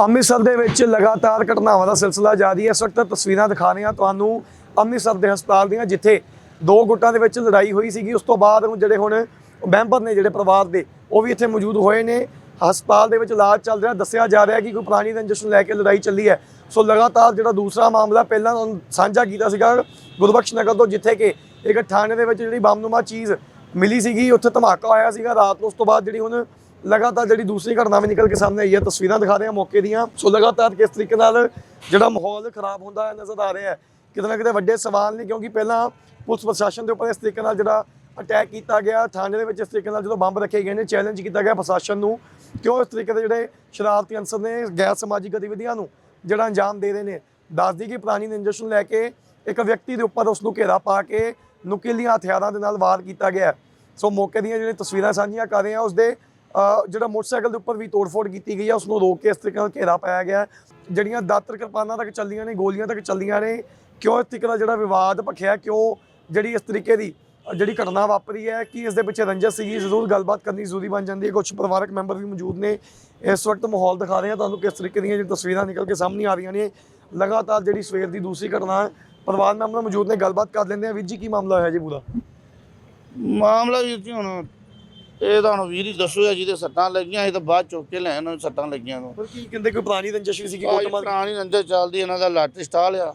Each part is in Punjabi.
ਅੰਮ੍ਰਿਤਸਰ ਦੇ ਵਿੱਚ ਲਗਾਤਾਰ ਘਟਨਾਵਾਂ ਦਾ ਸਿਲਸਿਲਾ ਜਾਰੀ ਹੈ। ਇਸ ਵਕਤ ਤਸਵੀਰਾਂ ਦਿਖਾ ਰਹੇ ਹਾਂ ਤੁਹਾਨੂੰ ਅੰਮ੍ਰਿਤਸਰ ਦੇ ਹਸਪਤਾਲ ਦੀਆਂ, ਜਿੱਥੇ ਦੋ ਗੁੱਟਾਂ ਦੇ ਵਿੱਚ ਲੜਾਈ ਹੋਈ ਸੀਗੀ। ਉਸ ਤੋਂ ਬਾਅਦ ਹੁਣ ਜਿਹੜੇ ਹੁਣ ਮੈਂਬਰ ਨੇ ਜਿਹੜੇ ਪਰਿਵਾਰ ਦੇ, ਉਹ ਵੀ ਇੱਥੇ ਮੌਜੂਦ ਹੋਏ ਨੇ। ਹਸਪਤਾਲ ਦੇ ਵਿੱਚ ਇਲਾਜ ਚੱਲ ਰਿਹਾ। ਦੱਸਿਆ ਜਾ ਰਿਹਾ ਕਿ ਕੋਈ ਪੁਰਾਣੀ ਰੰਜਿਸ਼ ਨੂੰ ਲੈ ਕੇ ਲੜਾਈ ਚੱਲੀ ਹੈ। ਸੋ ਲਗਾਤਾਰ ਜਿਹੜਾ ਦੂਸਰਾ ਮਾਮਲਾ, ਪਹਿਲਾਂ ਤੁਹਾਨੂੰ ਸਾਂਝਾ ਕੀਤਾ ਸੀਗਾ ਗੁਰਬਖਸ਼ ਨਗਰ ਤੋਂ, ਜਿੱਥੇ ਕਿ ਇੱਕ ਥਾਣੇ ਦੇ ਵਿੱਚ ਜਿਹੜੀ ਬੰਬਨੁਮਾ ਚੀਜ਼ ਮਿਲੀ ਸੀਗੀ, ਉੱਥੇ ਧਮਾਕਾ ਹੋਇਆ ਸੀਗਾ ਰਾਤ ਨੂੰ। ਉਸ ਤੋਂ ਬਾਅਦ ਜਿਹੜੀ ਹੁਣ ਲਗਾਤਾਰ ਜਿਹੜੀ ਦੂਸਰੀ ਘਟਨਾ ਵੀ ਨਿਕਲ ਕੇ ਸਾਹਮਣੇ ਆਈ ਹੈ, ਤਸਵੀਰਾਂ ਦਿਖਾ ਰਹੇ ਹਾਂ ਮੌਕੇ ਦੀਆਂ। ਸੋ ਲਗਾਤਾਰ ਕਿਸ ਤਰੀਕੇ ਨਾਲ ਜਿਹੜਾ ਮਾਹੌਲ ਖਰਾਬ ਹੁੰਦਾ ਨਜ਼ਰ ਆ ਰਿਹਾ ਹੈ, ਕਿਤੇ ਨਾ ਕਿਤੇ ਵੱਡੇ ਸਵਾਲ ਨੇ, ਕਿਉਂਕਿ ਪਹਿਲਾਂ ਪੁਲਿਸ ਪ੍ਰਸ਼ਾਸਨ ਦੇ ਉੱਪਰ ਇਸ ਤਰੀਕੇ ਨਾਲ ਜਿਹੜਾ ਅਟੈਕ ਕੀਤਾ ਗਿਆ, ਥਾਣੇ ਦੇ ਵਿੱਚ ਇਸ ਤਰੀਕੇ ਨਾਲ ਜਦੋਂ ਬੰਬ ਰੱਖੇ ਗਏ ਨੇ ਚੈਲੰਜ ਕੀਤਾ ਗਿਆ ਪ੍ਰਸ਼ਾਸਨ ਨੂੰ ਕਿਉਂ ਇਸ ਤਰੀਕੇ ਦੇ ਜਿਹੜੇ ਸ਼ਰਾਰਤੀ ਅੰਸਰ ਨੇ, ਗੈਰ ਸਮਾਜਿਕ ਗਤੀਵਿਧੀਆਂ ਨੂੰ ਜਿਹੜਾ ਅੰਜਾਮ ਦੇ ਰਹੇ ਨੇ। ਦੱਸਦੀ ਕਿ ਪੁਰਾਣੀ ਰੰਜਿਸ਼ ਲੈ ਕੇ ਇੱਕ ਵਿਅਕਤੀ ਦੇ ਉੱਪਰ ਉਸ ਨੂੰ ਘੇਰਾ ਪਾ ਕੇ ਨੁਕੀਲੀਆਂ ਹਥਿਆਰਾਂ ਦੇ ਨਾਲ ਵਾਰ ਕੀਤਾ ਗਿਆ ਸੋ ਮੌਕੇ ਦੀਆਂ ਜਿਹੜੀਆਂ ਤਸਵੀਰਾਂ ਸਾਂਝੀਆਂ ਕਰ ਰਹੇ ਹਾਂ ਉਸ ਦੇ ਜਿਹੜਾ ਮੋਟਰਸਾਈਕਲ ਦੇ ਉੱਪਰ ਵੀ ਤੋੜਫੋੜ ਕੀਤੀ ਗਈ ਹੈ ਉਸ ਨੂੰ ਰੋਕ ਕੇ ਇਸ ਤਰੀਕੇ ਨਾਲ ਘੇਰਾ ਪਾਇਆ ਗਿਆ ਜਿਹੜੀਆਂ ਦਾਤਰ ਕਿਰਪਾਨਾਂ ਤੱਕ ਚੱਲੀਆਂ ਨੇ, ਗੋਲੀਆਂ ਤੱਕ ਚੱਲੀਆਂ ਨੇ, ਕਿਉਂ ਇਸ ਤਰੀਕੇ ਦਾ ਜਿਹੜਾ ਵਿਵਾਦ ਭਖਿਆ, ਕਿਉਂ ਜਿਹੜੀ ਇਸ ਤਰੀਕੇ ਦੀ ਜਿਹੜੀ ਘਟਨਾ ਵਾਪਰੀ ਹੈ, ਕਿ ਇਸ ਦੇ ਪਿੱਛੇ ਰੰਜਸ ਸੀਗੀ ਜ਼ਰੂਰ ਗੱਲਬਾਤ ਕਰਨੀ ਜ਼ਰੂਰੀ ਬਣ ਜਾਂਦੀ ਹੈ। ਕੁਝ ਪਰਿਵਾਰਕ ਮੈਂਬਰ ਵੀ ਮੌਜੂਦ ਨੇ, ਇਸ ਵਕਤ ਮਾਹੌਲ ਦਿਖਾ ਰਹੇ ਹਾਂ ਤੁਹਾਨੂੰ ਕਿਸ ਤਰੀਕੇ ਦੀਆਂ ਜਿਹੜੀ ਤਸਵੀਰਾਂ ਨਿਕਲ ਕੇ ਸਾਹਮਣੇ ਆ ਰਹੀਆਂ ਨੇ। ਲਗਾਤਾਰ ਜਿਹੜੀ ਸਵੇਰ ਦੀ ਦੂਸਰੀ ਘਟਨਾ ਪਰਿਵਾਰ ਮੈਂਬਰ ਮੌਜੂਦ ਨੇ, ਗੱਲਬਾਤ ਕਰ ਲੈਂਦੇ ਆ। ਵੀਰ ਜੀ, ਕੀ ਮਾਮਲਾ ਹੋਇਆ ਜੀ ਪੂਰਾ? ਮਾਮਲਾ ਵੀਰ ਜੀ ਹੁਣ ਇਹ ਤਾਂ ਹੁਣ ਵੀਰ ਹੀ ਦੱਸੂਗਾ ਜਿਹਦੇ ਸੱਟਾਂ ਲੱਗੀਆਂ ਇਹ ਤਾਂ ਬਾਅਦ ਚੁੱਕ ਕੇ ਲੈ ਉਹਨਾਂ ਨੂੰ ਸੱਟਾਂ ਲੱਗੀਆਂ ਨੂੰ। ਪਰ ਕੀ ਕਹਿੰਦੇ ਕੋਈ ਪੁਰਾਣੀ ਰੰਜਿਸ਼ ਵੀ ਸੀ ਕਿ ਆਹ ਕੁੱਟਮਾਰ ਪੁਰਾਣੀ ਨੰਜਰ ਚੱਲਦੀ ਇਹਨਾਂ ਦਾ ਲੱਟ ਸਟਾਲ ਆ।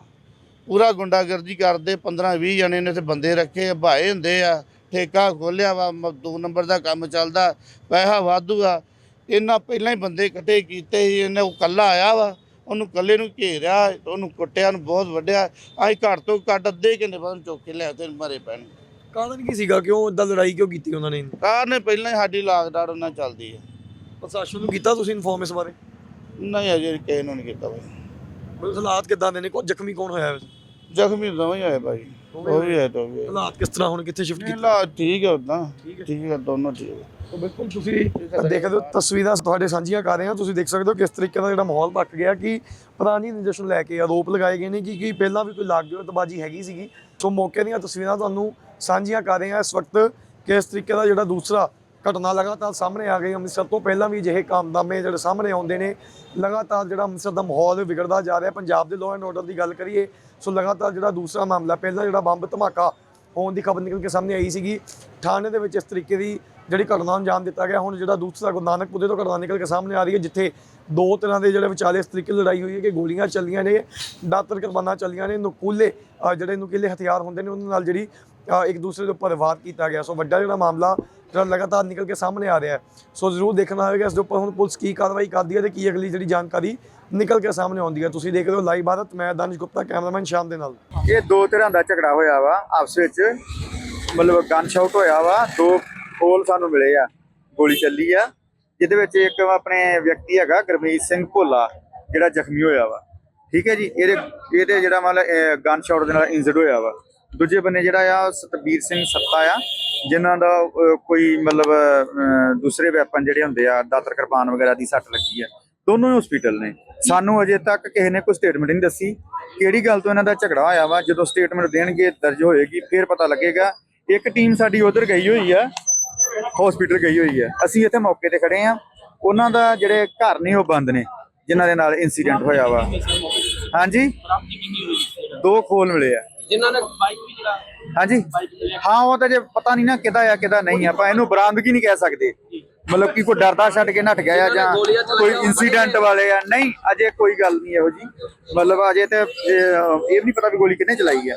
ਪੂਰਾ ਗੁੰਡਾਗਰਦੀ ਕਰਦੇ 15 20 ਜਣੇ ਨੇ ਤੇ ਬੰਦੇ ਰੱਖੇ ਭਾਏ ਹੁੰਦੇ ਆ ਠੇਕਾ ਖੋਲਿਆ ਵਾ ਮ- ਦੋ ਨੰਬਰ ਦਾ ਕੰਮ ਚੱਲਦਾ ਪੈਸਾ ਵਾਧੂ ਆ। ਇਹਨਾਂ ਪਹਿਲਾਂ ਹੀ ਬੰਦੇ ਇਕੱਠੇ ਕੀਤੇ ਸੀ ਇਹਨੇ ਉਹ ਕੱਲਾ ਆਇਆ ਵਾ ਉਹਨੂੰ ਕੱਲੇ ਨੂੰ ਘੇਰਿਆ ਉਹਨੂੰ ਕੁੱਟਿਆ ਨੂੰ ਬਹੁਤ ਵੱਢਿਆ। ਅਸੀਂ ਘੱਟ ਤੋਂ ਘੱਟ ਅੱਧੇ ਘੰਟੇ ਬਾਅਦ ਚੁੱਕ ਕੇ ਲਿਆ ਤੇ ਮਰੇ ਪੈਣ। ਕਾਰਨ ਕੀ ਸੀਗਾ? ਕਿਉਂ ਇਦਾਂ ਲੜਾਈ ਕਿਉਂ ਕੀਤੀ ਉਹਨਾਂ ਨੇ? ਕਾਰ ਨੇ ਪਹਿਲਾਂ ਹੀ ਸਾਡੀ ਲਾਗਡਾਟ ਉਹਨਾਂ ਚੱਲਦੀ ਹੈ ਪ੍ਰਸ਼ਾਸਨ ਨੂੰ ਕੀਤਾ ਤੁਸੀਂ ਇਨਫੋਰਮ ਇਸ ਬਾਰੇ? ਨਹੀਂ ਅਜੇ ਕਿਸੇ ਨੂੰ ਨਹੀਂ ਕੀਤਾ ਬਾਈ। ਮਤਲਬ ਹਾਲਾਤ ਕਿਦਾਂ ਦੇ ਨੇ? ਜ਼ਖਮੀ ਕੌਣ ਹੋਇਆ ਵੈਸੇ? ਜ਼ਖਮੀ ਦੋਵੇਂ ਹੋਏ ਭਾਈ। ਉਹ ਵੀ ਹੈ ਤੋਂ ਵੀ। ਹਾਲਾਤ ਕਿਸ ਤਰ੍ਹਾਂ ਹੁਣ ਕਿੱਥੇ ਸ਼ਿਫਟ ਕੀਤਾ? ਲਾ ਠੀਕ ਹੈ ਉਦਾਂ ਠੀਕ ਹੈ। ਦੋਨੋਂ ਠੀਕ ਹੈ ਤਾਂ ਬਿਲਕੁਲ ਤੁਸੀਂ ਦੇਖਦੇ ਹੋ ਤਸਵੀਰਾਂ ਤੁਹਾਡੇ ਸਾਂਝੀਆਂ ਕਰ ਰਹੇ ਹਾਂ। ਤੁਸੀਂ ਦੇਖ ਸਕਦੇ ਹੋ ਕਿਸ ਤਰੀਕੇ ਦਾ ਜਿਹੜਾ ਮਾਹੌਲ ਪੱਕ ਗਿਆ ਕਿ ਪੁਰਾਣੀ ਨਿਜਸ਼ ਨੂੰ ਲੈ ਕੇ ਆਰੋਪ ਲਗਾਏ ਗਏ ਨੇ ਕਿ ਕੀ ਪਹਿਲਾਂ ਵੀ ਕੋਈ ਲੱਗ ਤਬਾਜੀ ਹੈਗੀ ਸੀਗੀ। ਸੋ ਮੌਕੇ ਦੀਆਂ ਤਸਵੀਰਾਂ ਤੁਹਾਨੂੰ ਸਾਂਝੀਆਂ ਕਰ ਰਹੇ ਹਾਂ ਇਸ ਵਕਤ ਕਿ ਇਸ ਤਰੀਕੇ ਦਾ ਜਿਹੜਾ ਦੂਸਰਾ ਘਟਨਾ ਲਗਾਤਾਰ ਸਾਹਮਣੇ ਆ ਗਈ। ਅੰਮ੍ਰਿਤਸਰ ਤੋਂ ਪਹਿਲਾਂ ਵੀ ਅਜਿਹੇ ਕਾਮਨਾਮੇ ਜਿਹੜੇ ਸਾਹਮਣੇ ਆਉਂਦੇ ਨੇ, ਲਗਾਤਾਰ ਜਿਹੜਾ ਅੰਮ੍ਰਿਤਸਰ ਦਾ ਮਾਹੌਲ ਵਿਗੜਦਾ ਜਾ ਰਿਹਾ। ਪੰਜਾਬ ਦੇ ਲਾਅ ਐਂਡ ਆਰਡਰ ਦੀ ਗੱਲ ਕਰੀਏ, ਸੋ ਲਗਾਤਾਰ ਜਿਹੜਾ ਦੂਸਰਾ ਮਾਮਲਾ, ਪਹਿਲਾਂ ਜਿਹੜਾ ਬੰਬ ਧਮਾਕਾ ਹੋਣ ਦੀ ਖਬਰ ਨਿਕਲ ਕੇ ਸਾਹਮਣੇ ਆਈ ਸੀਗੀ। ਥਾਣੇ ਦੇ ਵਿੱਚ ਇਸ ਤਰੀਕੇ ਦੀ ਜਿਹੜੀ ਘਟਨਾ ਅੰਜਾਮ ਦਿੱਤਾ ਗਿਆ। ਹੁਣ ਜਿਹੜਾ ਦੂਸਰਾ ਗੁਰੂ ਨਾਨਕਪੁਰੇ ਤੋਂ ਘਟਨਾ ਨਿਕਲ ਕੇ ਸਾਹਮਣੇ ਆ ਰਹੀ ਹੈ, ਜਿੱਥੇ ਦੋ ਤਰ੍ਹਾਂ ਦੇ ਜਿਹੜੇ ਵਿਚਾਲੇ ਇਸ ਤਰੀਕੇ ਲੜਾਈ ਹੋਈ ਹੈ ਕਿ ਗੋਲੀਆਂ ਚੱਲੀਆਂ ਨੇ, ਦਾਤਰ ਕਿਰਪਾਨਾਂ ਚੱਲੀਆਂ ਨੇ, ਨਕੂਲੇ ਜਿਹੜੇ ਨੁਕੀਲੇ ਹਥਿਆਰ ਹੁੰਦੇ ਨੇ, ਉਹਨਾਂ ਨਾਲ ਜਿਹੜੀ ਇੱਕ ਦੂਸਰੇ ਦੇ ਉੱਪਰ ਵਾਰ ਕੀਤਾ ਗਿਆ। ਸੋ ਵੱਡਾ ਜਿਹੜਾ ਮਾਮਲਾ ਜਿਹੜਾ ਲਗਾਤਾਰ ਨਿਕਲ ਕੇ ਸਾਹਮਣੇ ਆ ਰਿਹਾ ਹੈ। ਸੋ ਜ਼ਰੂਰ ਦੇਖਣਾ ਹੋਵੇਗਾ, ਇਸ ਦੇ ਉੱਪਰ ਹੁਣ ਪੁਲਿਸ ਕੀ ਕਾਰਵਾਈ ਕਰਦੀ ਹੈ ਤੇ ਕੀ ਅਗਲੀ ਜਿਹੜੀ ਜਾਣਕਾਰੀ ਨਿਕਲ ਕੇ ਸਾਹਮਣੇ ਆਉਂਦੀ ਹੈ। ਤੁਸੀਂ ਦੇਖ ਰਹੇ ਹੋ ਲਾਈਵ ਭਾਰਤ ਮੈਂ ਦਾਨਿਸ਼ ਗੁਪਤਾ, ਕੈਮਰਾਮੈਨ ਸ਼ਾਮ ਦੇ ਨਾਲ। ਇਹ ਦੋ ਤਰ੍ਹਾਂ ਦਾ ਝਗੜਾ ਹੋਇਆ ਵਾ, ਆਪਸ ਵਿੱਚ। ਮਤਲਬ ਗਨ ਸ਼ਾਟ ਹੋਇਆ ਵਾ ਦੋ ਕੋਲ ਸਾਨੂੰ ਮਿਲੇ ਆ ਗੋਲੀ ਚੱਲੀ ਆ ਜਿਹਦੇ ਵਿੱਚ ਇੱਕ ਆਪਣੇ ਵਿਅਕਤੀ ਹੈਗਾ ਗੁਰਮੀਤ ਸਿੰਘ ਭੋਲਾ ਜਿਹੜਾ ਜ਼ਖਮੀ ਹੋਇਆ ਵਾ। ਠੀਕ ਹੈ ਜੀ ਇਹਦੇ ਇਹਦੇ ਜਿਹੜਾ ਮਤਲਬ ਗਨ ਸ਼ਾਟ ਦੇ ਨਾਲ ਇੰਜਰਡ ਹੋਇਆ ਵਾ। ਦੂਜੇ ਬੰਨੇ ਜਿਹੜਾ ਆ ਸਤਬੀਰ ਸਿੰਘ ਸੱਤਾ ਆ ਜਿਨ੍ਹਾਂ ਦਾ ਕੋਈ ਮਤਲਬ ਅਹ, ਦੂਸਰੇ ਵੈਪਨ ਜਿਹੜੇ ਹੁੰਦੇ ਆ ਦਾਤਰ ਕਿਰਪਾਨ ਵਗੈਰਾ ਦੀ ਸੱਟ ਲੱਗੀ ਆ। ਦੋਨੋਂ ਹੀ ਹਸਪੀਟਲ ਨੇ। ਸਾਨੂੰ ਅਜੇ ਤੱਕ ਕਿਸੇ ਨੇ ਕੋਈ ਸਟੇਟਮੈਂਟ ਨਹੀਂ ਦੱਸੀ। ਕਿਹੜੀ ਗੱਲ ਤੋਂ ਇਹਨਾਂ ਦਾ ਝਗੜਾ ਹੋਇਆ ਵਾ? ਜਦੋਂ ਸਟੇਟਮੈਂਟ ਦੇਣਗੇ ਦਰਜ ਹੋਏਗੀ ਫਿਰ ਪਤਾ ਲੱਗੇਗਾ। ਇੱਕ ਟੀਮ ਸਾਡੀ ਉਧਰ ਗਈ ਹੋਈ ਆ ਹਸਪੀਟਲ ਗਈ ਹੋਈ ਆ। ਅਸੀਂ ਇੱਥੇ ਮੌਕੇ ਤੇ ਖੜੇ ਆ। ਉਹਨਾਂ ਦਾ ਜਿਹੜੇ ਘਰ ਨੇ ਉਹ ਬੰਦ ਨੇ ਜਿਨ੍ਹਾਂ ਦੇ ਨਾਲ ਇਨਸੀਡੈਂਟ ਹੋਇਆ ਵਾ। ਹਾਂਜੀ? ਦੋ ਖੋਲ ਮਿਲੇ ਆ। ਜਿਨ੍ਹਾਂ ਨੇ ਬਾਈਕ ਵੀ ਜਿਹੜਾ ਹਾਂਜੀ? ਹਾਂ ਉਹ ਤਾਂ ਜੇ ਪਤਾ ਨਹੀਂ ਨਾ ਕਿਦਾ ਆ ਕਿਦਾ ਨਹੀਂ ਆਪਾਂ ਇਹਨੂੰ ਬਰਾਮਦਗੀ ਨਹੀਂ ਕਹਿ ਸਕਦੇ। ਮਤਲਬ ਕਿ ਕੋਈ ਡਰਦਾ ਛੱਡ ਕੇ ਨੱਠ ਗਿਆ ਜਾਂ ਕੋਈ ਇਨਸੀਡੈਂਟ ਵਾਲੇ ਆ। ਨਹੀਂ ਅਜੇ ਕੋਈ ਗੱਲ ਨਹੀਂ ਇਹੋ ਜੀ। ਮਤਲਬ ਅਜੇ ਤੇ ਇਹ ਵੀ ਨਹੀਂ ਪਤਾ ਵੀ ਗੋਲੀ ਕਿਹਨੇ ਚਲਾਈ ਆ।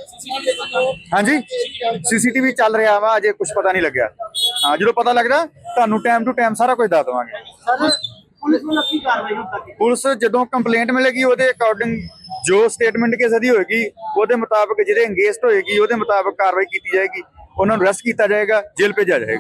ਹਾਂਜੀ? ਸੀਸੀਟੀਵੀ ਚੱਲ ਰਿਹਾ ਵਾ ਅਜੇ ਕੁਝ ਪਤਾ ਨਹੀਂ ਲੱਗਿਆ। ਹਾਂ ਜਦੋਂ ਪਤਾ ਲੱਗਦਾ ਤੁਹਾਨੂੰ ਟਾਈਮ ਟੂ ਟਾਈਮ ਸਾਰਾ ਕੁਝ ਦੱਸ ਦਵਾਂਗੇ। ਪੁਲਿਸ ਨੂੰ ਕੀ ਕਾਰਵਾਈ ਹੁਣ ਤੱਕ? ਪੁਲਿਸ ਜਦੋਂ ਕੰਪਲੇਂਟ ਮਿਲੇਗੀ ਉਹਦੇ ਅਕੋਰਡਿੰਗ ਜੋ ਸਟੇਟਮੈਂਟ ਕਿਸੇ ਦੀ ਹੋਏਗੀ ਉਹਦੇ ਮੁਤਾਬਕ ਜਿਹਦੇ ਅੰਗੇਜਡ ਹੋਏਗੀ ਉਹਦੇ ਮੁਤਾਬਕ ਕਾਰਵਾਈ ਕੀਤੀ ਜਾਏਗੀ। ਉਹਨਾਂ ਨੂੰ ਅਰੈਸਟ ਕੀਤਾ ਜਾਏਗਾ ਜੇਲ੍ਹ ਭੇਜਿਆ ਜਾਏਗਾ।